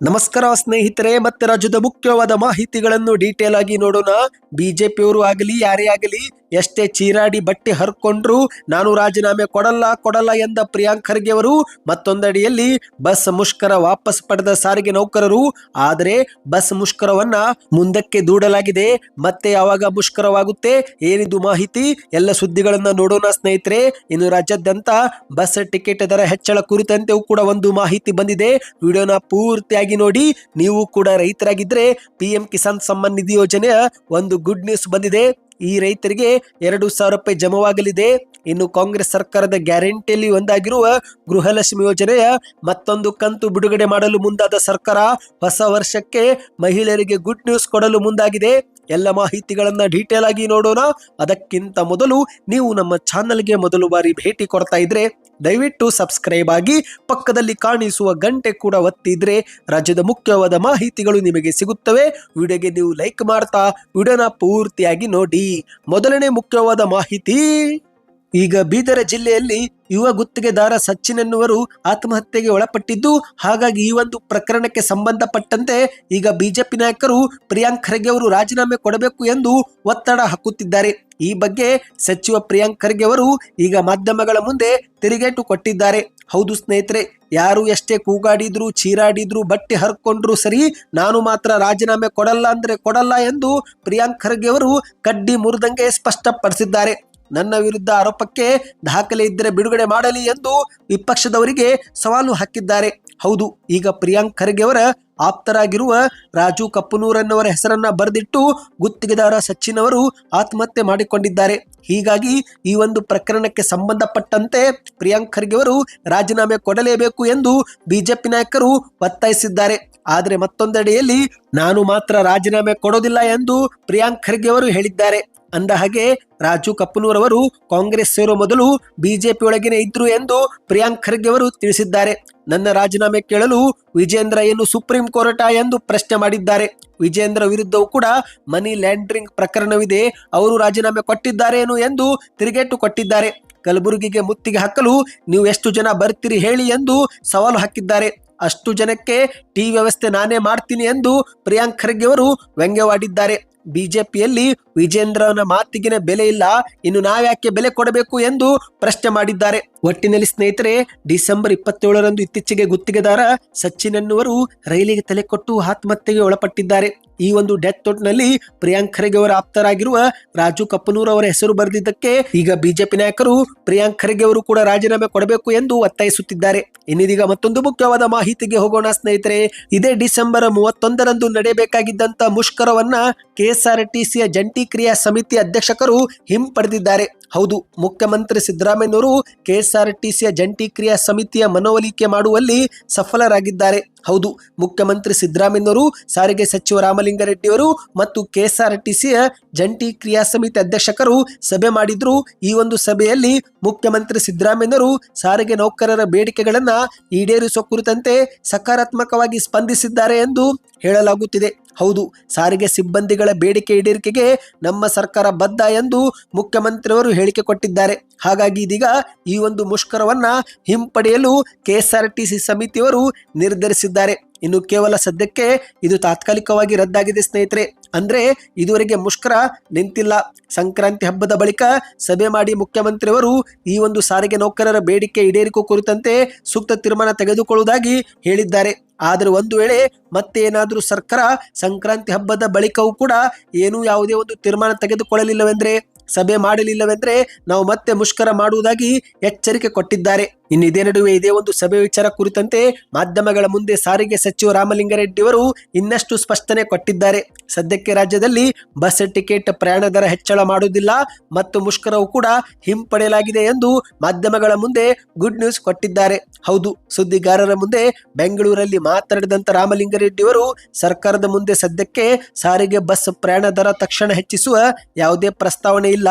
ನಮಸ್ಕಾರ ಸ್ನೇಹಿತರೆ ಮತ್ತೆ ರಾಜ್ಯದ ಮುಖ್ಯವಾದ ಮಾಹಿತಿಗಳನ್ನು ಡೀಟೇಲ್ ಆಗಿ ನೋಡೋಣ. ಬಿಜೆಪಿಯವರು ಆಗಲಿ ಯಾರೇ ಆಗಲಿ ಎಷ್ಟೇ ಚೀರಾಡಿ ಬಟ್ಟೆ ಹರ್ಕೊಂಡ್ರು ನಾನು ರಾಜೀನಾಮೆ ಕೊಡಲ್ಲ ಕೊಡಲ್ಲ ಎಂದ ಪ್ರಿಯಾಂಕ್ ಖರ್ಗೆ ಅವರು ಮತ್ತೊಂದಡಿಯಲ್ಲಿ ಬಸ್ ಮುಷ್ಕರ ವಾಪಸ್ ಪಡೆದ ಸಾರಿಗೆ ನೌಕರರು. ಆದರೆ ಬಸ್ ಮುಷ್ಕರವನ್ನ ಮುಂದಕ್ಕೆ ದೂಡಲಾಗಿದೆ. ಮತ್ತೆ ಯಾವಾಗ ಮುಷ್ಕರವಾಗುತ್ತೆ ಏನಿದು ಮಾಹಿತಿ? ಎಲ್ಲ ಸುದ್ದಿಗಳನ್ನ ನೋಡೋಣ ಸ್ನೇಹಿತರೆ. ಇನ್ನು ರಾಜ್ಯಾದ್ಯಂತ ಬಸ್ ಟಿಕೆಟ್ ದರ ಹೆಚ್ಚಳ ಕುರಿತಂತೆಯೂ ಕೂಡ ಒಂದು ಮಾಹಿತಿ ಬಂದಿದೆ. ವಿಡಿಯೋನ ಪೂರ್ತಿಯಾಗಿ ನೋಡಿ. ನೀವು ಕೂಡ ರೈತರಾಗಿದ್ರೆ ಪಿ ಎಂ ಕಿಸಾನ್ ಸಮ್ಮಾನ್ ನಿಧಿ ಯೋಜನೆಯ ಒಂದು ಗುಡ್ ನ್ಯೂಸ್ ಬಂದಿದೆ. ಈ ರೈತರಿಗೆ ಎರಡು ಸಾವಿರ ರೂಪಾಯಿ ಜಮವಾಗಲಿದೆ. ಇನ್ನು ಕಾಂಗ್ರೆಸ್ ಸರ್ಕಾರದ ಗ್ಯಾರಂಟಿಯಲ್ಲಿ ಒಂದಾಗಿರುವ ಗೃಹಲಕ್ಷ್ಮಿ ಯೋಜನೆಯ ಮತ್ತೊಂದು ಕಂತು ಬಿಡುಗಡೆ ಮಾಡಲು ಮುಂದಾದ ಸರ್ಕಾರ ಹೊಸ ವರ್ಷಕ್ಕೆ ಮಹಿಳೆಯರಿಗೆ ಗುಡ್ ನ್ಯೂಸ್ ಕೊಡಲು ಮುಂದಾಗಿದೆ. ಎಲ್ಲ ಮಾಹಿತಿಗಳನ್ನ ಡೀಟೇಲ್ ಆಗಿ ನೋಡೋಣ. ಅದಕ್ಕಿಂತ ಮೊದಲು ನೀವು ನಮ್ಮ ಚಾನಲ್ಗೆ ಮೊದಲು ಬಾರಿ ಭೇಟಿ ಕೊಡ್ತಾ ಇದ್ರೆ ದಯವಿಟ್ಟು ಸಬ್ಸ್ಕ್ರೈಬ್ ಆಗಿ ಪಕ್ಕದಲ್ಲಿ ಕಾಣಿಸುವ ಗಂಟೆ ಕೂಡ ಒತ್ತಿದ್ರೆ ರಾಜ್ಯದ ಮುಖ್ಯವಾದ ಮಾಹಿತಿಗಳು ನಿಮಗೆ ಸಿಗುತ್ತವೆ. ವಿಡಿಯೋಗೆ ನೀವು ಲೈಕ್ ಮಾಡ್ತಾ, ವಿಡಿಯೋನ ಪೂರ್ತಿಯಾಗಿ ನೋಡಿ. ಮೊದಲನೇ ಮುಖ್ಯವಾದ ಮಾಹಿತಿ. ಈಗ ಬೀದರ ಜಿಲ್ಲೆಯಲ್ಲಿ ಯುವ ಗುತ್ತಿಗೆದಾರ ಸಚಿನ್ ಎನ್ನುವರು ಆತ್ಮಹತ್ಯೆಗೆ ಒಳಪಟ್ಟಿದ್ದು, ಹಾಗಾಗಿ ಈ ಒಂದು ಪ್ರಕರಣಕ್ಕೆ ಸಂಬಂಧಪಟ್ಟಂತೆ ಈಗ ಬಿಜೆಪಿ ನಾಯಕರು ಪ್ರಿಯಾಂಕ್ ಖರ್ಗೆ ಅವರು ರಾಜೀನಾಮೆ ಕೊಡಬೇಕು ಎಂದು ಒತ್ತಡ ಹಾಕುತ್ತಿದ್ದಾರೆ. ಈ ಬಗ್ಗೆ ಸಚಿವ ಪ್ರಿಯಾಂಕ್ ಖರ್ಗೆ ಅವರು ಈಗ ಮಾಧ್ಯಮಗಳ ಮುಂದೆ ತಿರುಗೇಟು ಕೊಟ್ಟಿದ್ದಾರೆ. ಹೌದು ಸ್ನೇಹಿತರೆ, ಯಾರು ಎಷ್ಟೇ ಕೂಗಾಡಿದ್ರು, ಚೀರಾಡಿದ್ರು, ಬಟ್ಟೆ ಹರ್ಕೊಂಡ್ರು ಸರಿ ನಾನು ಮಾತ್ರ ರಾಜೀನಾಮೆ ಕೊಡಲ್ಲ ಅಂದ್ರೆ ಕೊಡಲ್ಲ ಎಂದು ಪ್ರಿಯಾಂಕ್ ಖರ್ಗೆ ಅವರು ಕಡ್ಡಿ ಮುರಿದಂಗೆ ಸ್ಪಷ್ಟಪಡಿಸಿದ್ದಾರೆ. ನನ್ನ ವಿರುದ್ಧ ಆರೋಪಕ್ಕೆ ದಾಖಲೆ ಇದ್ದರೆ ಬಿಡುಗಡೆ ಮಾಡಲಿ ಎಂದು ವಿಪಕ್ಷದವರಿಗೆ ಸವಾಲು ಹಾಕಿದ್ದಾರೆ. ಹೌದು, ಈಗ ಪ್ರಿಯಾಂಕ್ ಖರ್ಗೆ ಅವರ ಆಪ್ತರಾಗಿರುವ ರಾಜು ಕಪ್ಪನೂರನ್ನವರ ಹೆಸರನ್ನ ಬರೆದಿಟ್ಟು ಗುತ್ತಿಗೆದಾರ ಸಚಿನ್ ಅವರು ಆತ್ಮಹತ್ಯೆ ಮಾಡಿಕೊಂಡಿದ್ದಾರೆ. ಹೀಗಾಗಿ ಈ ಒಂದು ಪ್ರಕರಣಕ್ಕೆ ಸಂಬಂಧಪಟ್ಟಂತೆ ಪ್ರಿಯಾಂಕ್ ಖರ್ಗೆ ಅವರು ರಾಜೀನಾಮೆ ಕೊಡಲೇಬೇಕು ಎಂದು ಬಿಜೆಪಿ ನಾಯಕರು ಒತ್ತಾಯಿಸಿದ್ದಾರೆ. ಆದರೆ ಮತ್ತೊಂದೆಡೆಯಲ್ಲಿ ನಾನು ಮಾತ್ರ ರಾಜೀನಾಮೆ ಕೊಡೋದಿಲ್ಲ ಎಂದು ಪ್ರಿಯಾಂಕ್ ಖರ್ಗೆ ಅವರು ಹೇಳಿದ್ದಾರೆ. ಅಂದ ಹಾಗೆ ರಾಜು ಕಪ್ಪನೂರವರು ಕಾಂಗ್ರೆಸ್ ಸೇರೋ ಮೊದಲು ಬಿಜೆಪಿ ಒಳಗೇನೆ ಇದ್ರು ಎಂದು ಪ್ರಿಯಾಂಕ್ ಖರ್ಗೆ ಅವರು ತಿಳಿಸಿದ್ದಾರೆ. ನನ್ನ ರಾಜೀನಾಮೆ ಕೇಳಲು ವಿಜೇಂದ್ರ ಏನು ಸುಪ್ರೀಂ ಕೋರ್ಟ ಎಂದು ಪ್ರಶ್ನೆ ಮಾಡಿದ್ದಾರೆ. ವಿಜೇಂದ್ರ ವಿರುದ್ಧವೂ ಕೂಡ ಮನಿ ಲ್ಯಾಂಡ್ರಿಂಗ್ ಪ್ರಕರಣವಿದೆ. ಅವರು ರಾಜೀನಾಮೆ ಕೊಟ್ಟಿದ್ದಾರೇನು ಎಂದು ತಿರುಗೇಟು ಕೊಟ್ಟಿದ್ದಾರೆ. ಕಲಬುರಗಿಗೆ ಮುತ್ತಿಗೆ ಹಾಕಲು ನೀವು ಎಷ್ಟು ಜನ ಬರ್ತೀರಿ ಹೇಳಿ ಎಂದು ಸವಾಲು ಹಾಕಿದ್ದಾರೆ. ಅಷ್ಟು ಜನಕ್ಕೆ ಟಿ ವ್ಯವಸ್ಥೆ ನಾನೇ ಮಾಡ್ತೀನಿ ಎಂದು ಪ್ರಿಯಾಂಕ್ ಖರ್ಗೆ ಅವರು ವ್ಯಂಗ್ಯವಾಡಿದ್ದಾರೆ. ಬಿಜೆಪಿಯಲ್ಲಿ ವಿಜೇಂದ್ರನ ಮಾತಿಗಿನ ಬೆಲೆ ಇಲ್ಲ. ಇನ್ನು ನಾವ್ಯಾಕೆ ಬೆಲೆ ಕೊಡಬೇಕು ಎಂದು ಪ್ರಶ್ನೆ ಮಾಡಿದ್ದಾರೆ. ಒಟ್ಟಿನಲ್ಲಿ ಸ್ನೇಹಿತರೆ, ಡಿಸೆಂಬರ್ ಇಪ್ಪತ್ತೇಳರಂದು ಇತ್ತೀಚೆಗೆ ಗುತ್ತಿಗೆದಾರ ಸಚಿನ್ ಎನ್ನುವರು ರೈಲಿಗೆ ತಲೆ ಕೊಟ್ಟು ಆತ್ಮಹತ್ಯೆಗೆ ಒಳಪಟ್ಟಿದ್ದಾರೆ. ಈ ಒಂದು ಡೆತ್ನಲ್ಲಿ ಪ್ರಿಯಾಂಕ್ ಖರ್ಗೆ ಅವರ ಆಪ್ತರಾಗಿರುವ ರಾಜು ಕಪ್ಪನೂರ್ ಅವರ ಹೆಸರು ಬರೆದಿದ್ದಕ್ಕೆ ಈಗ ಬಿಜೆಪಿ ನಾಯಕರು ಪ್ರಿಯಾಂಕ್ ಖರ್ಗೆ ಅವರು ಕೂಡ ರಾಜೀನಾಮೆ ಕೊಡಬೇಕು ಎಂದು ಒತ್ತಾಯಿಸುತ್ತಿದ್ದಾರೆ. ಇನ್ನಿದೀಗ ಮತ್ತೊಂದು ಮುಖ್ಯವಾದ ಮಾಹಿತಿಗೆ ಹೋಗೋಣ ಸ್ನೇಹಿತರೆ, ಇದೇ ಡಿಸೆಂಬರ್ ಮೂವತ್ತೊಂದರಂದು ನಡೆಯಬೇಕಾಗಿದ್ದಂತ ಮುಷ್ಕರವನ್ನ ಕೆಎಸ್ಆರ್ಟಿಸಿಯ ಜಂಟಿ ಕ್ರಿಯಾ ಸಮಿತಿ ಅಧ್ಯಕ್ಷಕರು ಹಿಂಪಡೆದಿದ್ದಾರೆ. ಹೌದು, ಮುಖ್ಯಮಂತ್ರಿ ಸಿದ್ದರಾಮಯ್ಯನವರು ಕೆಎಸ್ಆರ್ಟಿಸಿಯ ಜಂಟಿ ಕ್ರಿಯಾ ಸಮಿತಿಯ ಮನವೊಲಿಕೆ ಮಾಡುವಲ್ಲಿ ಸಫಲರಾಗಿದ್ದಾರೆ. ಹೌದು, ಮುಖ್ಯಮಂತ್ರಿ ಸಿದ್ದರಾಮಯ್ಯನವರು, ಸಾರಿಗೆ ಸಚಿವ ರಾಮಲಿಂಗಾರೆಡ್ಡಿಯವರು ಮತ್ತು ಕೆಎಸ್ಆರ್ಟಿಸಿಯ ಜಂಟಿ ಕ್ರಿಯಾ ಸಮಿತಿ ಅಧ್ಯಕ್ಷಕರು ಸಭೆ ಮಾಡಿದ್ರು. ಈ ಒಂದು ಸಭೆಯಲ್ಲಿ ಮುಖ್ಯಮಂತ್ರಿ ಸಿದ್ದರಾಮಯ್ಯನವರು ಸಾರಿಗೆ ನೌಕರರ ಬೇಡಿಕೆಗಳನ್ನು ಈಡೇರಿಸುವ ಕುರಿತಂತೆ ಸಕಾರಾತ್ಮಕವಾಗಿ ಸ್ಪಂದಿಸಿದ್ದಾರೆ ಎಂದು ಹೇಳಲಾಗುತ್ತಿದೆ. ಹೌದು, ಸಾರಿಗೆ ಸಿಬ್ಬಂದಿಗಳ ಬೇಡಿಕೆ ಈಡೇರಿಕೆಗೆ ನಮ್ಮ ಸರ್ಕಾರ ಬದ್ಧ ಎಂದು ಮುಖ್ಯಮಂತ್ರಿಯವರು ಹೇಳಿಕೆ ಕೊಟ್ಟಿದ್ದಾರೆ. ಹಾಗಾಗಿ ಇದೀಗ ಈ ಒಂದು ಮುಷ್ಕರವನ್ನ ಹಿಂಪಡೆಯಲು ಕೆಎಸ್ಆರ್ಟಿಸಿ ಸಮಿತಿಯವರು ನಿರ್ಧರಿಸಿದ್ದಾರೆ. ಇನ್ನು ಕೇವಲ ಸದ್ಯಕ್ಕೆ ಇದು ತಾತ್ಕಾಲಿಕವಾಗಿ ರದ್ದಾಗಿದೆ ಸ್ನೇಹಿತರೆ. ಅಂದ್ರೆ ಇದುವರೆಗೆ ಮುಷ್ಕರ ನಿಂತಿಲ್ಲ. ಸಂಕ್ರಾಂತಿ ಹಬ್ಬದ ಬಳಿಕ ಸಭೆ ಮಾಡಿ ಮುಖ್ಯಮಂತ್ರಿಯವರು ಈ ಒಂದು ಸಾರಿಗೆ ನೌಕರರ ಬೇಡಿಕೆ ಈಡೇರಿಕೆ ಕುರಿತಂತೆ ಸೂಕ್ತ ತೀರ್ಮಾನ ತೆಗೆದುಕೊಳ್ಳುವುದಾಗಿ ಹೇಳಿದ್ದಾರೆ. ಆದರೆ ಒಂದು ವೇಳೆ ಮತ್ತೆ ಏನಾದರೂ ಸರ್ಕಾರ ಸಂಕ್ರಾಂತಿ ಹಬ್ಬದ ಬಳಿಕವೂ ಕೂಡ ಏನೂ ಯಾವುದೇ ಒಂದು ತೀರ್ಮಾನ ತೆಗೆದುಕೊಳ್ಳಲಿಲ್ಲವೆಂದ್ರೆ? ಸಭೆ ಮಾಡಲಿಲ್ಲವೆಂದ್ರೆ ನಾವು ಮತ್ತೆ ಮುಷ್ಕರ ಮಾಡುವುದಾಗಿ ಎಚ್ಚರಿಕೆ ಕೊಟ್ಟಿದ್ದಾರೆ. ಇನ್ನು ಇದೇ ನಡುವೆ ಇದೇ ಒಂದು ಸಭೆ ವಿಚಾರ ಕುರಿತಂತೆ ಮಾಧ್ಯಮಗಳ ಮುಂದೆ ಸಾರಿಗೆ ಸಚಿವ ರಾಮಲಿಂಗಾರೆಡ್ಡಿ ಅವರು ಇನ್ನಷ್ಟು ಸ್ಪಷ್ಟನೆ ಕೊಟ್ಟಿದ್ದಾರೆ. ಸದ್ಯಕ್ಕೆ ರಾಜ್ಯದಲ್ಲಿ ಬಸ್ ಟಿಕೆಟ್ ಪ್ರಯಾಣ ದರ ಹೆಚ್ಚಳ ಮಾಡುವುದಿಲ್ಲ ಮತ್ತು ಮುಷ್ಕರವು ಕೂಡ ಹಿಂಪಡೆಯಲಾಗಿದೆ ಎಂದು ಮಾಧ್ಯಮಗಳ ಮುಂದೆ ಗುಡ್ ನ್ಯೂಸ್ ಕೊಟ್ಟಿದ್ದಾರೆ. ಹೌದು, ಸುದ್ದಿಗಾರರ ಮುಂದೆ ಬೆಂಗಳೂರಲ್ಲಿ ಮಾತನಾಡಿದಂತ ರಾಮಲಿಂಗಾರೆಡ್ಡಿ ಅವರು ಸರ್ಕಾರದ ಮುಂದೆ ಸದ್ಯಕ್ಕೆ ಸಾರಿಗೆ ಬಸ್ ಪ್ರಯಾಣ ದರ ತಕ್ಷಣ ಹೆಚ್ಚಿಸುವ ಯಾವುದೇ ಪ್ರಸ್ತಾವನೆ ಇಲ್ಲ.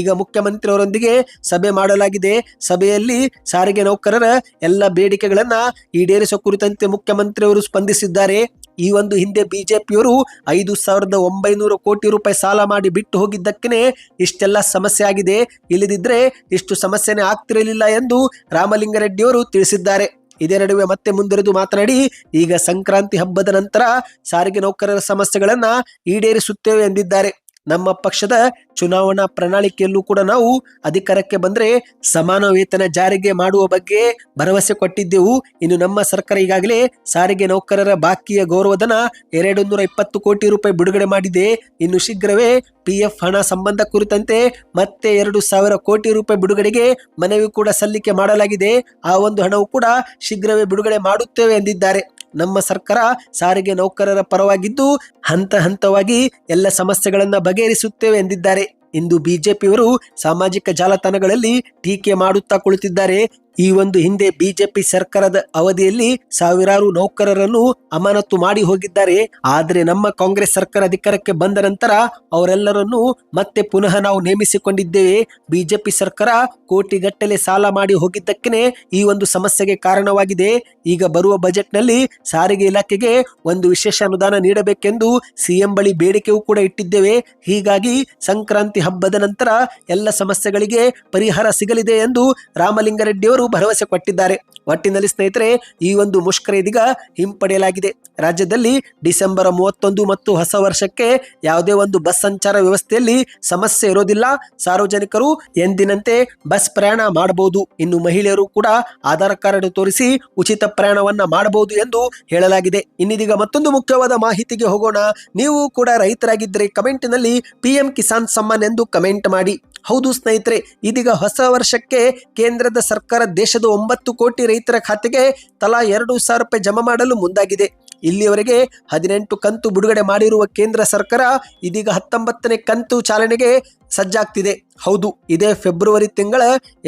ಈಗ ಮುಖ್ಯಮಂತ್ರಿಯವರೊಂದಿಗೆ ಸಭೆ ಮಾಡಲಾಗಿದೆ. ಸಭೆಯಲ್ಲಿ ಸಾರಿಗೆ ನೌಕರರ ಎಲ್ಲ ಬೇಡಿಕೆಗಳನ್ನ ಈಡೇರಿಸುವ ಕುರಿತಂತೆ ಮುಖ್ಯಮಂತ್ರಿಯವರು ಸ್ಪಂದಿಸಿದ್ದಾರೆ. ಈ ಒಂದು ಹಿಂದೆ ಬಿಜೆಪಿಯವರು ಐದು ಸಾವಿರದ ಒಂಬೈನೂರು ಕೋಟಿ ರೂಪಾಯಿ ಸಾಲ ಮಾಡಿ ಬಿಟ್ಟು ಹೋಗಿದ್ದಕ್ಕೇನೆ ಇಷ್ಟೆಲ್ಲ ಸಮಸ್ಯೆ ಆಗಿದೆ. ಇಲ್ಲದಿದ್ರೆ ಇಷ್ಟು ಸಮಸ್ಯೆನೇ ಆಗ್ತಿರಲಿಲ್ಲ ಎಂದು ರಾಮಲಿಂಗಾರೆಡ್ಡಿಯವರು ತಿಳಿಸಿದ್ದಾರೆ. ಇದೇ ನಡುವೆ ಮತ್ತೆ ಮುಂದುವರೆದು ಮಾತನಾಡಿ, ಈಗ ಸಂಕ್ರಾಂತಿ ಹಬ್ಬದ ನಂತರ ಸಾರಿಗೆ ನೌಕರರ ಸಮಸ್ಯೆಗಳನ್ನ ಈಡೇರಿಸುತ್ತೇವೆ ಎಂದಿದ್ದಾರೆ. ನಮ್ಮ ಪಕ್ಷದ ಚುನಾವಣಾ ಪ್ರಣಾಳಿಕೆಯಲ್ಲೂ ಕೂಡ ನಾವು ಅಧಿಕಾರಕ್ಕೆ ಬಂದ್ರೆ ಸಮಾನ ವೇತನ ಜಾರಿಗೆ ಮಾಡುವ ಬಗ್ಗೆ ಭರವಸೆ ಕೊಟ್ಟಿದ್ದೆವು. ಇನ್ನು ನಮ್ಮ ಸರ್ಕಾರ ಈಗಾಗಲೇ ಸಾರಿಗೆ ನೌಕರರ ಬಾಕಿಯ ಗೌರವಧನ ಎರಡು ನೂರ ಇಪ್ಪತ್ತು ಕೋಟಿ ರೂಪಾಯಿ ಬಿಡುಗಡೆ ಮಾಡಿದೆ. ಇನ್ನು ಶೀಘ್ರವೇ ಪಿ ಎಫ್ ಹಣ ಸಂಬಂಧ ಕುರಿತಂತೆ ಮತ್ತೆ ಎರಡು ಸಾವಿರ ಕೋಟಿ ರೂಪಾಯಿ ಬಿಡುಗಡೆಗೆ ಮನವಿ ಕೂಡ ಸಲ್ಲಿಕೆ ಮಾಡಲಾಗಿದೆ. ಆ ಒಂದು ಹಣವು ಕೂಡ ಶೀಘ್ರವೇ ಬಿಡುಗಡೆ ಮಾಡುತ್ತೇವೆ ಎಂದಿದ್ದಾರೆ. ನಮ್ಮ ಸರ್ಕಾರ ಸಾರಿಗೆ ನೌಕರರ ಪರವಾಗಿದ್ದು ಹಂತ ಹಂತವಾಗಿ ಎಲ್ಲ ಸಮಸ್ಯೆಗಳನ್ನ ಬಗೆಹರಿಸುತ್ತೇವೆ ಎಂದಿದ್ದಾರೆ. ಇಂದು ಬಿಜೆಪಿಯವರು ಸಾಮಾಜಿಕ ಜಾಲತಾಣಗಳಲ್ಲಿ ಟೀಕೆ ಮಾಡುತ್ತಾ ಕುಳಿತಿದ್ದಾರೆ. ಈ ಒಂದು ಹಿಂದೆ ಬಿಜೆಪಿ ಸರ್ಕಾರದ ಅವಧಿಯಲ್ಲಿ ಸಾವಿರಾರು ನೌಕರರನ್ನು ಅಮಾನತು ಮಾಡಿ ಹೋಗಿದ್ದಾರೆ. ಆದರೆ ನಮ್ಮ ಕಾಂಗ್ರೆಸ್ ಸರ್ಕಾರ ಅಧಿಕಾರಕ್ಕೆ ಬಂದ ನಂತರ ಅವರೆಲ್ಲರನ್ನು ಮತ್ತೆ ಪುನಃ ನಾವು ನೇಮಿಸಿಕೊಂಡಿದ್ದೇವೆ. ಬಿಜೆಪಿ ಸರ್ಕಾರ ಕೋಟಿಗಟ್ಟಲೆ ಸಾಲ ಮಾಡಿ ಹೋಗಿದ್ದಕ್ಕೇನೆ ಈ ಒಂದು ಸಮಸ್ಯೆಗೆ ಕಾರಣವಾಗಿದೆ. ಈಗ ಬರುವ ಬಜೆಟ್ನಲ್ಲಿ ಸಾರಿಗೆ ಇಲಾಖೆಗೆ ಒಂದು ವಿಶೇಷ ಅನುದಾನ ನೀಡಬೇಕೆಂದು ಸಿಎಂ ಬಳಿ ಬೇಡಿಕೆಯೂ ಕೂಡ ಇಟ್ಟಿದ್ದೇವೆ. ಹೀಗಾಗಿ ಸಂಕ್ರಾಂತಿ ಹಬ್ಬದ ನಂತರ ಎಲ್ಲ ಸಮಸ್ಯೆಗಳಿಗೆ ಪರಿಹಾರ ಸಿಗಲಿದೆ ಎಂದು ರಾಮಲಿಂಗಾರೆಡ್ಡಿಯವರು ಭರವಸೆ ಕೊಟ್ಟಿದ್ದಾರೆ. ಒಟ್ಟಿನಲ್ಲಿ ಸ್ನೇಹಿತರೆ, ಈ ಒಂದು ಮುಷ್ಕರ ಇದೀಗ ಹಿಂಪಡೆಯಲಾಗಿದೆ. ರಾಜ್ಯದಲ್ಲಿ ಡಿಸೆಂಬರ್ ಮೂವತ್ತೊಂದು ಮತ್ತು ಹೊಸ ವರ್ಷಕ್ಕೆ ಯಾವುದೇ ಒಂದು ಬಸ್ ಸಂಚಾರ ವ್ಯವಸ್ಥೆಯಲ್ಲಿ ಸಮಸ್ಯೆ ಇರೋದಿಲ್ಲ. ಸಾರ್ವಜನಿಕರು ಎಂದಿನಂತೆ ಬಸ್ ಪ್ರಯಾಣ ಮಾಡಬಹುದು. ಇನ್ನು ಮಹಿಳೆಯರು ಕೂಡ ಆಧಾರ್ ಕಾರ್ಡ್ ತೋರಿಸಿ ಉಚಿತ ಪ್ರಯಾಣವನ್ನ ಮಾಡಬಹುದು ಎಂದು ಹೇಳಲಾಗಿದೆ. ಇನ್ನಿದೀಗ ಮತ್ತೊಂದು ಮುಖ್ಯವಾದ ಮಾಹಿತಿಗೆ ಹೋಗೋಣ. ನೀವು ಕೂಡ ರೈತರಾಗಿದ್ದರೆ ಕಮೆಂಟ್ನಲ್ಲಿ ಪಿಎಂ ಕಿಸಾನ್ ಸಮ್ಮಾನ್ ಎಂದು ಕಮೆಂಟ್ ಮಾಡಿ. ಹೌದು ಸ್ನೇಹಿತರೆ, ಇದೀಗ ಹೊಸ ವರ್ಷಕ್ಕೆ ಕೇಂದ್ರದ ಸರ್ಕಾರ ದೇಶದ ಒಂಬತ್ತು ಕೋಟಿ ರೈತರ ಖಾತೆಗೆ ತಲಾ ಎರಡು ಸಾವಿರ ರೂಪಾಯಿ ಜಮಾ ಮಾಡಲು ಮುಂದಾಗಿದೆ. ಇಲ್ಲಿಯವರೆಗೆ ಹದಿನೆಂಟು ಕಂತು ಬಿಡುಗಡೆ ಮಾಡಿರುವ ಕೇಂದ್ರ ಸರ್ಕಾರ ಇದೀಗ ಹತ್ತೊಂಬತ್ತನೇ ಕಂತು ಚಾಲನೆಗೆ ಸಜ್ಜಾಗ್ತಿದೆ. ಹೌದು, ಇದೇ ಫೆಬ್ರವರಿ ತಿಂಗಳ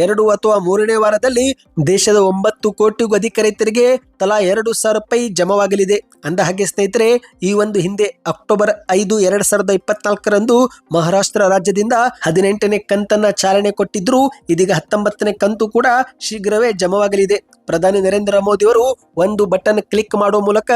ಎರಡು ಅಥವಾ ಮೂರನೇ ವಾರದಲ್ಲಿ ದೇಶದ ಒಂಬತ್ತು ಕೋಟಿಗೂ ಅಧಿಕ ರೈತರಿಗೆ ತಲಾ ಎರಡು ಸಾವಿರ ರೂಪಾಯಿ ಜಮವಾಗಲಿದೆ. ಅಂದ ಹಾಗೆ ಸ್ನೇಹಿತರೆ, ಈ ಒಂದು ಹಿಂದೆ ಅಕ್ಟೋಬರ್ ಐದು ಎರಡ್ ಸಾವಿರದ ಇಪ್ಪತ್ನಾಲ್ಕರಂದು ಮಹಾರಾಷ್ಟ್ರ ರಾಜ್ಯದಿಂದ ಹದಿನೆಂಟನೇ ಕಂತನ್ನ ಚಾಲನೆ ಕೊಟ್ಟಿದ್ರು ಇದೀಗ ಹತ್ತೊಂಬತ್ತನೇ ಕಂತು ಕೂಡ ಶೀಘ್ರವೇ ಜಮವಾಗಲಿದೆ. ಪ್ರಧಾನಿ ನರೇಂದ್ರ ಮೋದಿ ಅವರು ಒಂದು ಬಟನ್ ಕ್ಲಿಕ್ ಮಾಡುವ ಮೂಲಕ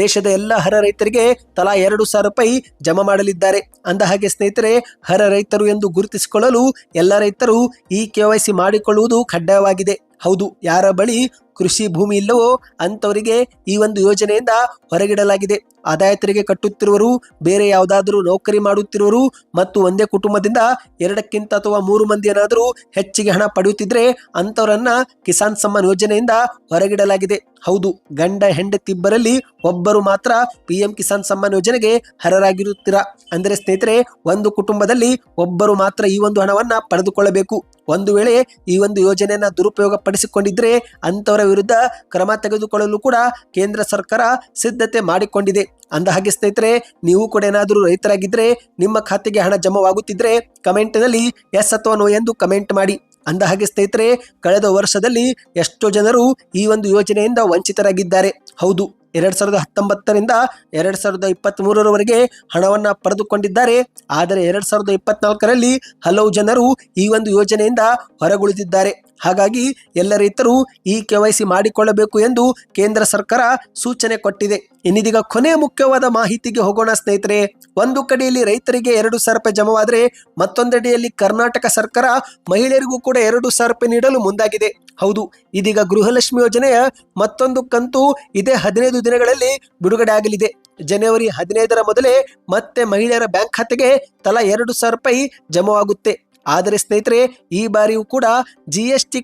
ದೇಶದ ಎಲ್ಲ ಹರ ರೈತರಿಗೆ ತಲಾ ಎರಡು ಸಾವಿರ ರೂಪಾಯಿ ಜಮಾ ಮಾಡಲಿದ್ದಾರೆ. ಅಂದ ಹಾಗೆ ಸ್ನೇಹಿತರೆ, ಹರ ರೈತರು ಎಂದು ಗುರುತಿಸಿಕೊಳ್ಳಲು ಎಲ್ಲ ರೈತರು ಈ ಕೆ ಮಾಡಿಕೊಳ್ಳುವುದು ಕಡ್ಡಾಯವಾಗಿದೆ ಹೌದು ಯಾರ ಬಳಿ ಕೃಷಿ ಭೂಮಿ ಇಲ್ಲವೋ ಅಂಥವರಿಗೆ ಈ ಒಂದು ಯೋಜನೆಯಿಂದ ಹೊರಗಿಡಲಾಗಿದೆ. ಆದಾಯ ತೆರಿಗೆ ಕಟ್ಟುತ್ತಿರುವರು ಬೇರೆ ಯಾವುದಾದರೂ ನೌಕರಿ ಮಾಡುತ್ತಿರುವರು ಮತ್ತು ಒಂದೇ ಕುಟುಂಬದಿಂದ ಎರಡಕ್ಕಿಂತ ಅಥವಾ ಮೂರು ಮಂದಿ ಏನಾದರೂ ಹೆಚ್ಚಿಗೆ ಹಣ ಪಡೆಯುತ್ತಿದ್ರೆ ಅಂಥವರನ್ನ ಕಿಸಾನ್ ಸಮ್ಮಾನ್ ಯೋಜನೆಯಿಂದ ಹೊರಗಿಡಲಾಗಿದೆ. ಹೌದು, ಗಂಡ ಹೆಂಡತಿಬ್ಬರಲ್ಲಿ ಒಬ್ಬರು ಮಾತ್ರ ಪಿ ಎಂ ಕಿಸಾನ್ ಸಮ್ಮಾನ್ ಯೋಜನೆಗೆ ಹರರಾಗಿರುತ್ತೀರಾ ಅಂದರೆ ಸ್ನೇಹಿತರೆ, ಒಂದು ಕುಟುಂಬದಲ್ಲಿ ಒಬ್ಬರು ಮಾತ್ರ ಈ ಒಂದು ಹಣವನ್ನ ಪಡೆದುಕೊಳ್ಳಬೇಕು. ಒಂದು ವೇಳೆ ಈ ಒಂದು ಯೋಜನೆಯನ್ನ ದುರುಪಯೋಗ ಪಡಿಸಿಕೊಂಡಿದ್ರೆ ಅಂತವರ ವಿರುದ್ಧ ಕ್ರಮ ತೆಗೆದುಕೊಳ್ಳಲು ಕೂಡ ಕೇಂದ್ರ ಸರ್ಕಾರ ಸಿದ್ಧತೆ ಮಾಡಿಕೊಂಡಿದೆ. ಅಂದ ಹಾಗೆ ಸ್ನೇಹಿತರೆ, ನೀವು ಕೂಡ ಏನಾದರೂ ರೈತರಾಗಿದ್ರೆ, ನಿಮ್ಮ ಖಾತೆಗೆ ಹಣ ಜಮಾವಾಗುತ್ತಿದ್ದರೆ ಕಮೆಂಟ್ನಲ್ಲಿ ಎಸ್ ಅಥವಾ ನೋ ಎಂದು ಕಮೆಂಟ್ ಮಾಡಿ. ಅಂದ ಹಾಗೆ ಸ್ನೇಹಿತರೆ, ಕಳೆದ ವರ್ಷದಲ್ಲಿ ಎಷ್ಟೋ ಜನರು ಈ ಒಂದು ಯೋಜನೆಯಿಂದ ವಂಚಿತರಾಗಿದ್ದಾರೆ. ಹೌದು, ಎರಡ್ ಸಾವಿರದ ಹತ್ತೊಂಬತ್ತರಿಂದ ಎರಡ್ ಸಾವಿರದ ಇಪ್ಪತ್ತ್ ಮೂರರವರೆಗೆ ಹಣವನ್ನ ಪಡೆದುಕೊಂಡಿದ್ದಾರೆ. ಆದರೆ ಎರಡ್ ಸಾವಿರದ ಇಪ್ಪತ್ನಾಲ್ಕರಲ್ಲಿ ಹಲವು ಜನರು ಈ ಒಂದು ಯೋಜನೆಯಿಂದ ಹೊರಗುಳಿದಿದ್ದಾರೆ. ಹಾಗಾಗಿ ಎಲ್ಲ ರೈತರು ಈ ಕೆ ಮಾಡಿಕೊಳ್ಳಬೇಕು ಎಂದು ಕೇಂದ್ರ ಸರ್ಕಾರ ಸೂಚನೆ ಕೊಟ್ಟಿದೆ. ಇನ್ನಿದೀಗ ಕೊನೆ ಮುಖ್ಯವಾದ ಮಾಹಿತಿಗೆ ಹೋಗೋಣ ಸ್ನೇಹಿತರೆ, ಒಂದು ಕಡೆಯಲ್ಲಿ ರೈತರಿಗೆ ಎರಡು ಸಾವಿರ ರೂಪಾಯಿ ಜಮವಾದರೆ ಮತ್ತೊಂದೆಡೆಯಲ್ಲಿ ಕರ್ನಾಟಕ ಸರ್ಕಾರ ಮಹಿಳೆಯರಿಗೂ ಕೂಡ ಎರಡು ಸಾವಿರ ರೂಪಾಯಿ ನೀಡಲು ಮುಂದಾಗಿದೆ. ಹೌದು, ಇದೀಗ ಗೃಹಲಕ್ಷ್ಮಿ ಯೋಜನೆಯ ಮತ್ತೊಂದು ಕಂತು ಇದೇ ಹದಿನೈದು ದಿನಗಳಲ್ಲಿ ಬಿಡುಗಡೆ ಆಗಲಿದೆ. ಜನವರಿ ಹದಿನೈದರ ಮೊದಲೇ ಮತ್ತೆ ಮಹಿಳೆಯರ ಬ್ಯಾಂಕ್ ಖಾತೆಗೆ ತಲಾ ಎರಡು ಸಾವಿರ ರೂಪಾಯಿ ಜಮವಾಗುತ್ತೆ. ಆದರೆ ಸ್ನೇಹಿತರೆ, ಈ ಬಾರಿಯೂ ಕೂಡ ಜಿ ಎಸ್ ಟಿ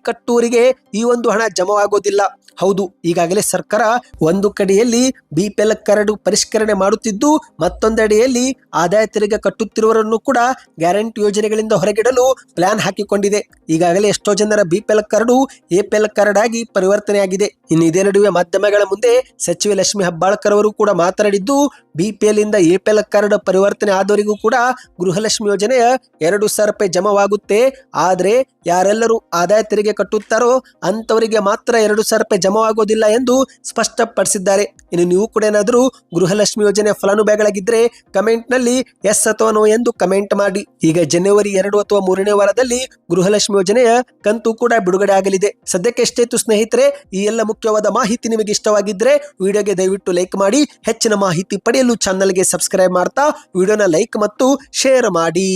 ಈ ಒಂದು ಹಣ ಜಮವಾಗೋದಿಲ್ಲ. ಹೌದು, ಈಗಾಗಲೇ ಸರ್ಕಾರ ಒಂದು ಕಡೆಯಲ್ಲಿ ಬಿಪಿಎಲ್ ಕರಡು ಪರಿಷ್ಕರಣೆ ಮಾಡುತ್ತಿದ್ದು, ಮತ್ತೊಂದೆಡೆಯಲ್ಲಿ ಆದಾಯ ತೆರಿಗೆ ಕಟ್ಟುತ್ತಿರುವವರನ್ನು ಕೂಡ ಗ್ಯಾರಂಟಿ ಯೋಜನೆಗಳಿಂದ ಹೊರಗಿಡಲು ಪ್ಲಾನ್ ಹಾಕಿಕೊಂಡಿದೆ. ಈಗಾಗಲೇ ಎಷ್ಟೋ ಜನರ BPL APL card A P L card ಆಗಿ ಪರಿವರ್ತನೆಯಾಗಿದೆ. ಇನ್ನು ಇದೇ ನಡುವೆ ಮಾಧ್ಯಮಗಳ ಮುಂದೆ ಸಚಿವೆ ಲಕ್ಷ್ಮಿ ಹೆಬ್ಬಾಳ್ಕರ್ ಅವರು ಕೂಡ ಮಾತನಾಡಿದ್ದು ಬಿ ಪಿ ಎಲ್ ಇಂದ ಎಪಿಎಲ್ ಕಾರ್ಡ್ ಪರಿವರ್ತನೆ ಆದವರಿಗೂ ಕೂಡ ಗೃಹಲಕ್ಷ್ಮಿ ಯೋಜನೆಯ ಎರಡು ಸಾವಿರ ರೂಪಾಯಿ ಜಮವಾಗುತ್ತೆ ಆದರೆ ಯಾರೆಲ್ಲರೂ ಆದಾಯ ತೆರಿಗೆ ಕಟ್ಟುತ್ತಾರೋ ಅಂಥವರಿಗೆ ಮಾತ್ರ ಎರಡು ಸಾವಿರ ರೂಪಾಯಿ ಜಮವಾಗೋದಿಲ್ಲ ಎಂದು ಸ್ಪಷ್ಟಪಡಿಸಿದ್ದಾರೆ. ಇನ್ನು ನೀವು ಕೂಡ ಏನಾದರೂ ಗೃಹಲಕ್ಷ್ಮಿ ಯೋಜನೆ ಫಲಾನುಭವಿಗಳಾಗಿದ್ದರೆ ಕಮೆಂಟ್ನಲ್ಲಿ ಎಸ್ ಅಥವಾ ನೋ ಎಂದು ಕಮೆಂಟ್ ಮಾಡಿ. ಈಗ ಜನವರಿ ಎರಡು ಅಥವಾ ಮೂರನೇ ವಾರದಲ್ಲಿ ಗೃಹಲಕ್ಷ್ಮಿ ಯೋಜನೆಯ ಕಂತು ಕೂಡ ಬಿಡುಗಡೆ ಆಗಲಿದೆ. ಸದ್ಯಕ್ಕೆ ಎಷ್ಟೇತು ಸ್ನೇಹಿತರೆ, ಈ ಎಲ್ಲ ಮುಖ್ಯವಾದ ಮಾಹಿತಿ ನಿಮಗೆ ಇಷ್ಟವಾಗಿದ್ದರೆ ವಿಡಿಯೋಗೆ ದಯವಿಟ್ಟು ಲೈಕ್ ಮಾಡಿ, ಹೆಚ್ಚಿನ ಮಾಹಿತಿ ಪಡೆಯಲು ಚಾನಲ್ಗೆ ಸಬ್ಸ್ಕ್ರೈಬ್ ಮಾಡ್ತಾ, ವಿಡಿಯೋನ ಲೈಕ್ ಮತ್ತು ಶೇರ್ ಮಾಡಿ.